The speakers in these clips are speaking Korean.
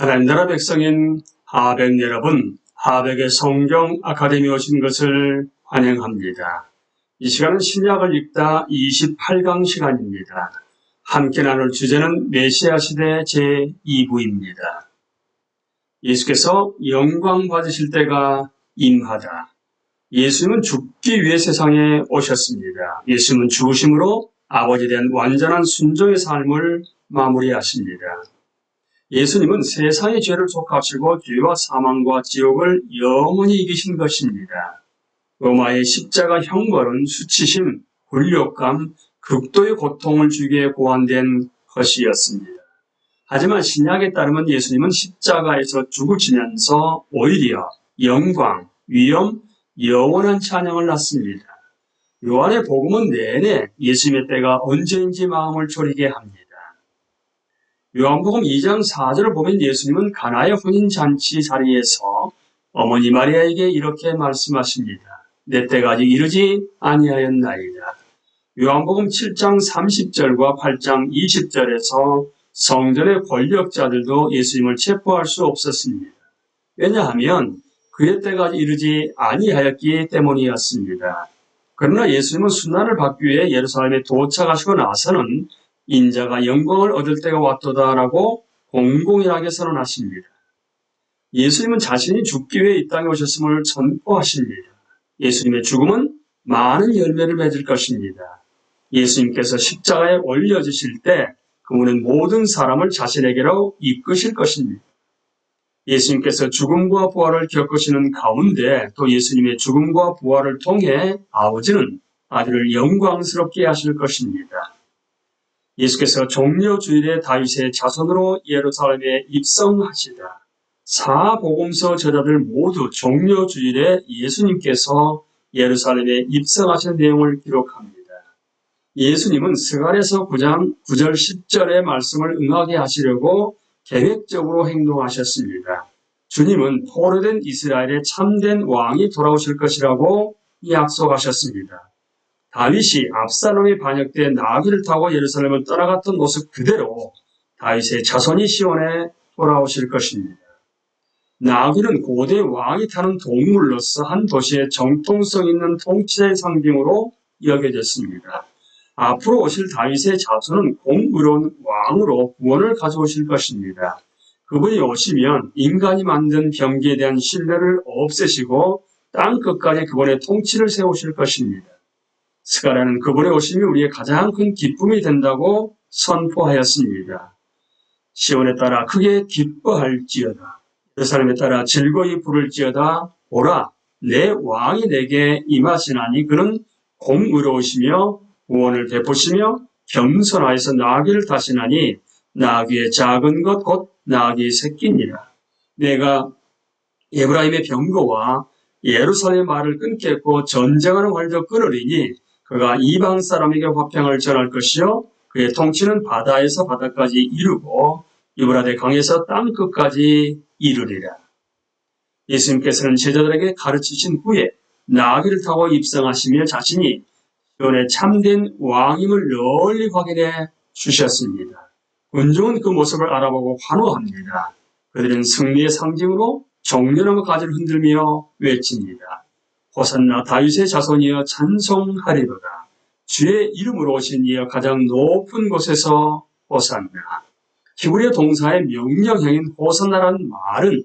하나님 나라 백성인 하백 여러분, 하백의 성경 아카데미 오신 것을 환영합니다. 이 시간은 신약을 읽다 28강 시간입니다. 함께 나눌 주제는 메시아 시대 제2부입니다. 예수께서 영광 받으실 때가 임하다. 예수님은 죽기 위해 세상에 오셨습니다. 예수님은 죽으심으로 아버지에 대한 완전한 순종의 삶을 마무리하십니다. 예수님은 세상의 죄를 족하시고 죄와 사망과 지옥을 영원히 이기신 것입니다. 로마의 십자가 형벌은 수치심, 굴욕감, 극도의 고통을 주기에 고안된 것이었습니다. 하지만 신약에 따르면 예수님은 십자가에서 죽으시면서 오히려 영광, 위엄, 영원한 찬양을 낳습니다. 요한의 복음은 내내 예수님의 때가 언제인지 마음을 졸이게 합니다. 요한복음 2장 4절을 보면 예수님은 가나의 혼인 잔치 자리에서 어머니 마리아에게 이렇게 말씀하십니다. 내 때가 아직 이르지 아니하였나이다. 요한복음 7장 30절과 8장 20절에서 성전의 권력자들도 예수님을 체포할 수 없었습니다. 왜냐하면 그의 때가 이르지 아니하였기 때문이었습니다. 그러나 예수님은 순환을 받기 위해 예루살렘에 도착하시고 나서는 인자가 영광을 얻을 때가 왔도다라고 공공연하게 선언하십니다. 예수님은 자신이 죽기 위해 이 땅에 오셨음을 선포하십니다. 예수님의 죽음은 많은 열매를 맺을 것입니다. 예수님께서 십자가에 올려지실 때 그분은 모든 사람을 자신에게로 이끄실 것입니다. 예수님께서 죽음과 부활을 겪으시는 가운데 또 예수님의 죽음과 부활을 통해 아버지는 아들을 영광스럽게 하실 것입니다. 예수께서 종려 주일에 다윗의 자손으로 예루살렘에 입성하시다. 사복음서 저자들 모두 종려 주일에 예수님께서 예루살렘에 입성하신 내용을 기록합니다. 예수님은 스가랴서 9장 9절 10절의 말씀을 응하게 하시려고 계획적으로 행동하셨습니다. 주님은 포로된 이스라엘의 참된 왕이 돌아오실 것이라고 약속하셨습니다. 다윗이 압살롬이 반역돼 나귀를 타고 예루살렘을 떠나갔던 모습 그대로 다윗의 자손이 시온에 돌아오실 것입니다. 나귀는 고대 왕이 타는 동물로서 한 도시의 정통성 있는 통치의 상징으로 여겨졌습니다. 앞으로 오실 다윗의 자손은 공의로운 왕으로 구원을 가져오실 것입니다. 그분이 오시면 인간이 만든 병기에 대한 신뢰를 없애시고 땅 끝까지 그분의 통치를 세우실 것입니다. 스가라는 그분의 오심이 우리의 가장 큰 기쁨이 된다고 선포하였습니다. 시온에 따라 크게 기뻐할지어다. 예루살렘에 따라 즐거이 부를지어다. 오라, 내 왕이 내게 임하시나니 그는 공의로우시며 구원을 베푸시며 겸손하여서 나귀를 타시나니 나귀의 작은 것 곧 나귀의 새끼니라. 내가 에브라임의 병거와 예루살렘 말을 끊겠고 전쟁하는 활도 끊으리니 그가 이방 사람에게 화평을 전할 것이요 그의 통치는 바다에서 바다까지 이르고 유브라데 강에서 땅 끝까지 이르리라. 예수님께서는 제자들에게 가르치신 후에 나귀를 타고 입성하시며 자신이 시온의 참된 왕임을 널리 확인해 주셨습니다. 군중은 그 모습을 알아보고 환호합니다. 그들은 승리의 상징으로 정렬한 가지를 흔들며 외칩니다. 호산나 다윗의 자손이여 찬송하리로다. 주의 이름으로 오신 이여 가장 높은 곳에서 호산나. 히브리어 동사의 명령형인 호산나라는 말은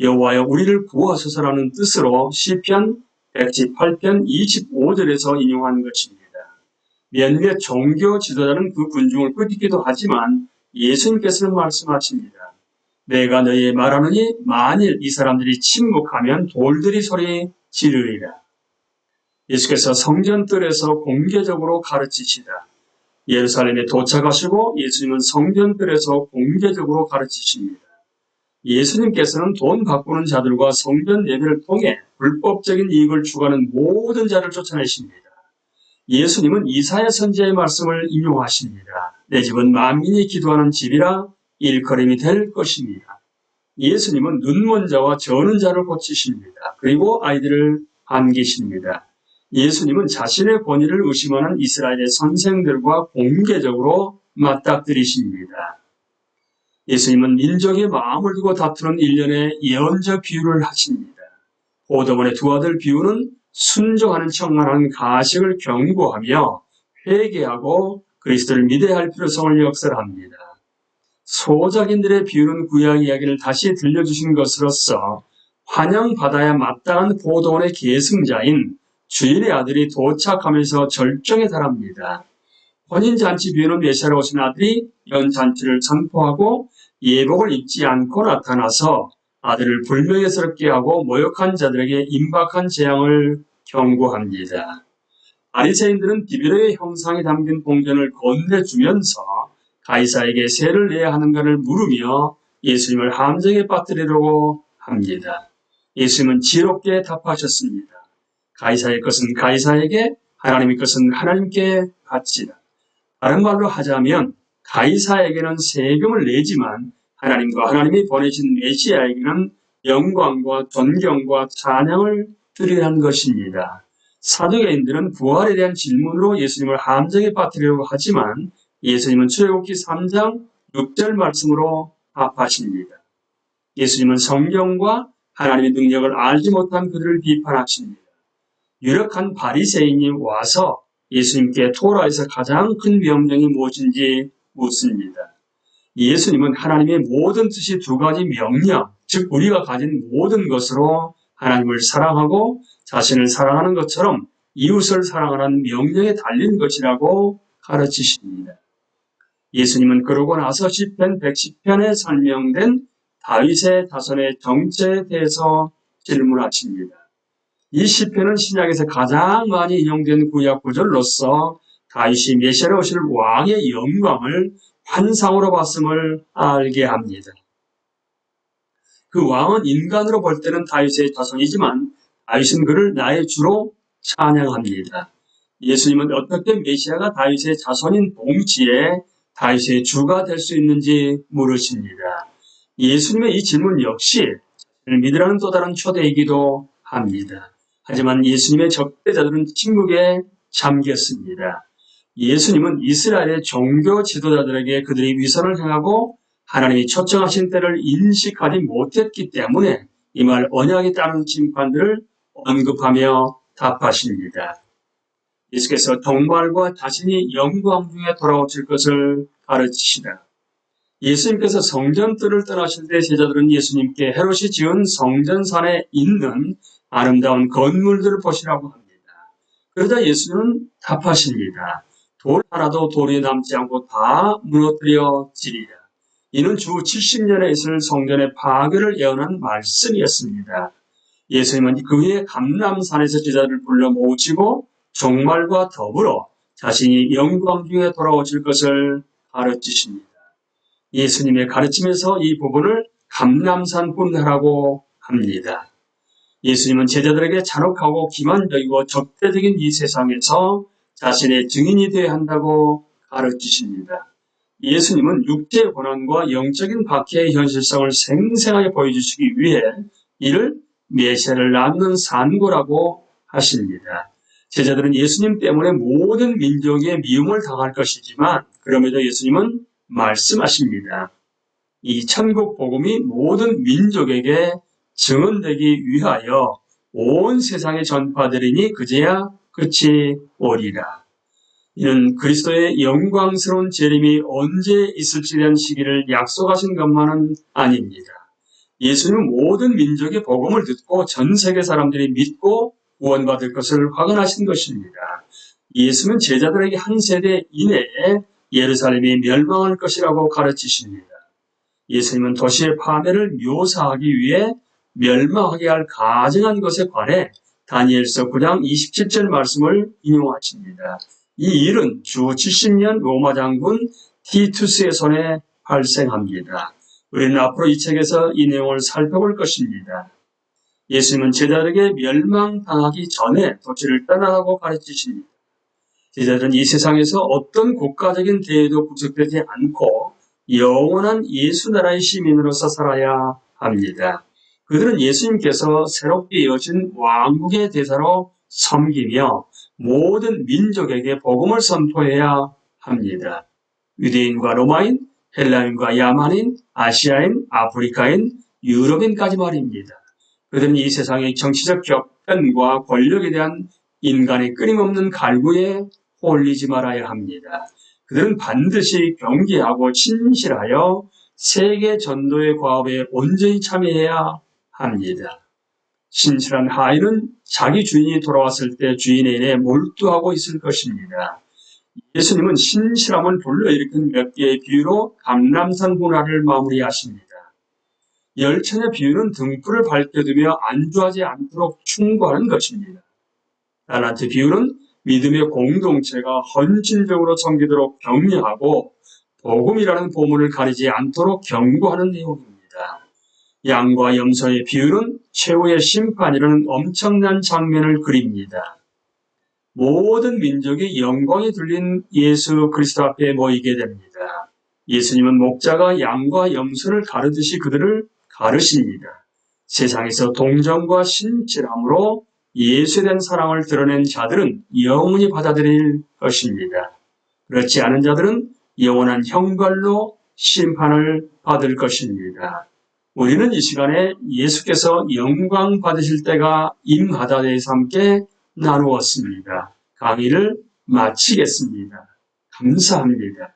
여호와여 우리를 구하소서라는 뜻으로 시편 118편 25절에서 인용한 것입니다. 몇몇 종교 지도자는 그 군중을 끄집기도 하지만 예수님께서는 말씀하십니다. 내가 너희에 말하느니 만일 이 사람들이 침묵하면 돌들이 소리 지르리라. 예수께서 성전뜰에서 공개적으로 가르치시다. 예루살렘에 도착하시고 예수님은 성전뜰에서 공개적으로 가르치십니다. 예수님께서는 돈 바꾸는 자들과 성전 예배를 통해 불법적인 이익을 추구하는 모든 자를 쫓아내십니다. 예수님은 이사야 선지자의 말씀을 인용하십니다. 내 집은 만민이 기도하는 집이라 일컬음이 될 것입니다. 예수님은 눈먼 자와 저는 자를 고치십니다. 그리고 아이들을 안기십니다. 예수님은 자신의 권위를 의심하는 이스라엘의 선생들과 공개적으로 맞닥뜨리십니다. 예수님은 민족의 마음을 두고 다투는 일련의 예언적 비유를 하십니다. 보도원의 두 아들 비유는 순종하는 청만한 가식을 경고하며 회개하고 그리스도를 믿어야 할 필요성을 역설합니다. 소작인들의 비유는 구약 이야기를 다시 들려주신 것으로서 환영받아야 마땅한 보도원의 계승자인 주인의 아들이 도착하면서 절정에 달합니다. 혼인잔치 비유는 메시아로 오신 아들이 연잔치를 선포하고 예복을 입지 않고 나타나서 아들을 불명예스럽게 하고 모욕한 자들에게 임박한 재앙을 경고합니다. 바리새인들은 디비르의 형상이 담긴 봉전을 건네주면서 가이사에게 세를 내야 하는가를 물으며 예수님을 함정에 빠뜨리려고 합니다. 예수님은 지롭게 답하셨습니다. 가이사의 것은 가이사에게, 하나님의 것은 하나님께 바치라. 다른 말로 하자면 가이사에게는 세금을 내지만 하나님과 하나님이 보내신 메시아에게는 영광과 존경과 찬양을 드리라는 것입니다. 사도계인들은 부활에 대한 질문으로 예수님을 함정에 빠뜨리려고 하지만 예수님은 출애굽기 3장 6절 말씀으로 답하십니다. 예수님은 성경과 하나님의 능력을 알지 못한 그들을 비판하십니다. 유력한 바리새인이 와서 예수님께 토라에서 가장 큰 명령이 무엇인지 묻습니다. 예수님은 하나님의 모든 뜻이 두 가지 명령, 즉 우리가 가진 모든 것으로 하나님을 사랑하고 자신을 사랑하는 것처럼 이웃을 사랑하는 명령에 달린 것이라고 가르치십니다. 예수님은 그러고 나서 시편 110편에 설명된 다윗의 자손의 정체에 대해서 질문하십니다. 이 시편은 신약에서 가장 많이 인용된 구약 구절로서 다윗이 메시아로 오실 왕의 영광을 환상으로 봤음을 알게 합니다. 그 왕은 인간으로 볼 때는 다윗의 자손이지만 다윗은 그를 나의 주로 찬양합니다. 예수님은 어떻게 메시아가 다윗의 자손인 동시에 다윗의 주가 될 수 있는지 물으십니다. 예수님의 이 질문 역시 믿으라는 또 다른 초대이기도 합니다. 하지만 예수님의 적대자들은 침묵에 잠겼습니다. 예수님은 이스라엘의 종교 지도자들에게 그들이 위선을 행하고 하나님이 초청하신 때를 인식하지 못했기 때문에 이 말 언약에 따른 심판들을 언급하며 답하십니다. 예수께서 동말과 자신이 영광 중에 돌아오실 것을 가르치시다. 예수님께서 성전뜰을 떠나실 때 제자들은 예수님께 헤롯이 지은 성전산에 있는 아름다운 건물들을 보시라고 합니다. 그러자 예수는 답하십니다. 돌 하나도 돌이 남지 않고 다 무너뜨려지리라. 이는 주 70년에 있을 성전의 파괴를 예언한 말씀이었습니다. 예수님은 그 후에 감남산에서 제자를 불러 모으시고 종말과 더불어 자신이 영광 중에 돌아오실 것을 가르치십니다. 예수님의 가르침에서 이 부분을 감남산 분해라고 합니다. 예수님은 제자들에게 잔혹하고 기만적이고 적대적인 이 세상에서 자신의 증인이 되어야 한다고 가르치십니다. 예수님은 육체의 고난과 영적인 박해의 현실성을 생생하게 보여주시기 위해 이를 메시아를 낳는 산고라고 하십니다. 제자들은 예수님 때문에 모든 민족의 미움을 당할 것이지만 그럼에도 예수님은 말씀하십니다. 이 천국 복음이 모든 민족에게 증언되기 위하여 온 세상에 전파되리니 그제야 끝이 오리라. 이는 그리스도의 영광스러운 재림이 언제 있을지 대한 시기를 약속하신 것만은 아닙니다. 예수님은 모든 민족의 복음을 듣고 전 세계 사람들이 믿고 구원받을 것을 확언하신 것입니다. 예수는 제자들에게 한 세대 이내에 예루살렘이 멸망할 것이라고 가르치십니다. 예수님은 도시의 파멸을 묘사하기 위해 멸망하게 할 가증한 것에 관해 다니엘서 9장 27절 말씀을 인용하십니다. 이 일은 주 70년 로마 장군 티투스의 손에 발생합니다. 우리는 앞으로 이 책에서 이 내용을 살펴볼 것입니다. 예수님은 제자들에게 멸망당하기 전에 도시를 떠나라고 가르치십니다. 제자들은 이 세상에서 어떤 국가적인 대회도 구속되지 않고 영원한 예수 나라의 시민으로서 살아야 합니다. 그들은 예수님께서 새롭게 여신 왕국의 대사로 섬기며 모든 민족에게 복음을 선포해야 합니다. 유대인과 로마인, 헬라인과 야만인, 아시아인, 아프리카인, 유럽인까지 말입니다. 그들은 이 세상의 정치적 격변과 권력에 대한 인간의 끊임없는 갈구에 홀리지 말아야 합니다. 그들은 반드시 경계하고 진실하여 세계 전도의 과업에 온전히 참여해야 합니다. 신실한 하인은 자기 주인이 돌아왔을 때 주인에게 몰두하고 있을 것입니다. 예수님은 신실함을 불러일으킨 몇 개의 비유로 감람산 문화를 마무리하십니다. 열천의 비유는 등불을 밝혀두며 안주하지 않도록 충고하는 것입니다. 달란트 비유는 믿음의 공동체가 헌신적으로 섬기도록 격려하고 복음이라는 보물을 가리지 않도록 경고하는 내용입니다. 양과 염소의 비유는 최후의 심판이라는 엄청난 장면을 그립니다. 모든 민족이 영광이 들린 예수 그리스도 앞에 모이게 됩니다. 예수님은 목자가 양과 염소를 가르듯이 그들을 가르십니다. 세상에서 동정과 신실함으로 대한 사랑을 드러낸 자들은 영원히 받아들일 것입니다. 그렇지 않은 자들은 영원한 형벌로 심판을 받을 것입니다. 우리는 이 시간에 예수께서 영광 받으실 때가 임하다 대해서 함께 나누었습니다. 강의를 마치겠습니다. 감사합니다.